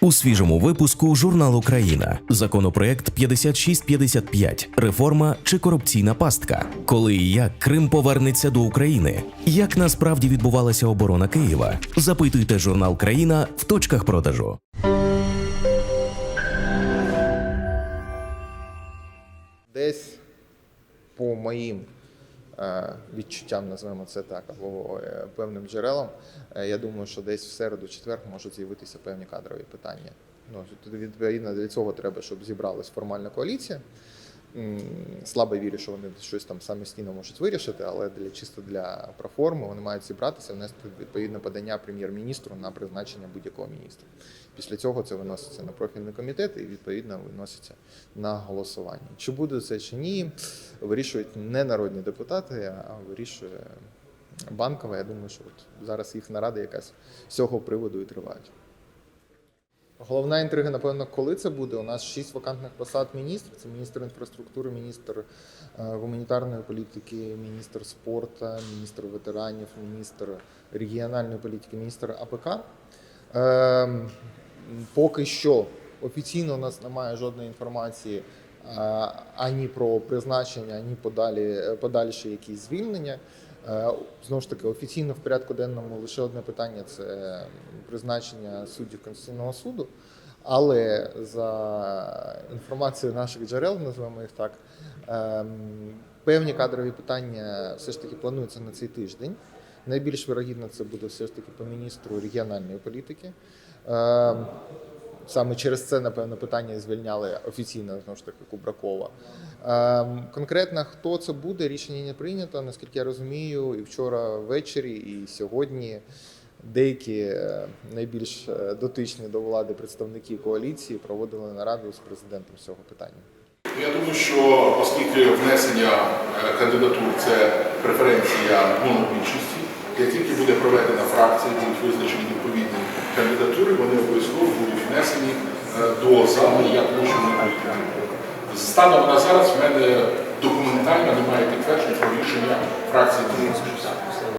У свіжому випуску журнал Україна законопроект 5655 реформа чи корупційна пастка. Коли і як Крим повернеться до України? Як насправді відбувалася оборона Києва? Запитуйте журнал Країна в точках продажу. Десь по моїм відчуттям, називаємо це так, або е, певним джерелам, е, я думаю, що десь в середу-четвер можуть з'явитися певні кадрові питання. Ну, відповідно, для цього треба, щоб зібралась формальна коаліція. Слабо вірю, що вони щось там самостійно можуть вирішити, але для чисто для проформи вони мають зібратися, внести відповідне подання прем'єр-міністру на призначення будь-якого міністра. Після цього це виноситься на профільний комітет і відповідно виноситься на голосування. Чи буде це чи ні, вирішують не народні депутати, а вирішує банкова. Я думаю, що от зараз їх нарада якась з цього приводу і тривають. Головна інтрига, напевно, коли це буде. У нас шість вакантних посад міністрів. Це міністр інфраструктури, міністр е, гуманітарної політики, міністр спорту, міністр ветеранів, міністр регіональної політики, міністр АПК. Ем, Поки що офіційно у нас немає жодної інформації е, ані про призначення, ані подалі, подальші якісь звільнення. Е, Знову ж таки, офіційно в порядку денному лише одне питання це призначення суддів Конституційного суду. Але за інформацією наших джерел, називаємо їх так, ем, певні кадрові питання все ж таки плануються на цей тиждень. Найбільш вирогідно це буде все ж таки по міністру регіональної політики. Саме через це, напевно, питання звільняли офіційно знову ж таки Кубракова. Ем, конкретно хто це буде, рішення не прийнято. Наскільки я розумію, і вчора ввечері, і сьогодні деякі е, найбільш е, дотичні до влади представники коаліції проводили нараду з президентом з цього питання. Я думаю, що оскільки внесення е, кандидатур це преференція монобільшості, як тільки буде проведена фракція, будуть визначені відповідні кандидатури, вони обов'язково будуть внесені е, до зали, як можемо прошу Станом на зараз в мене документально немає підтверджень про рішення фракції монобільшості.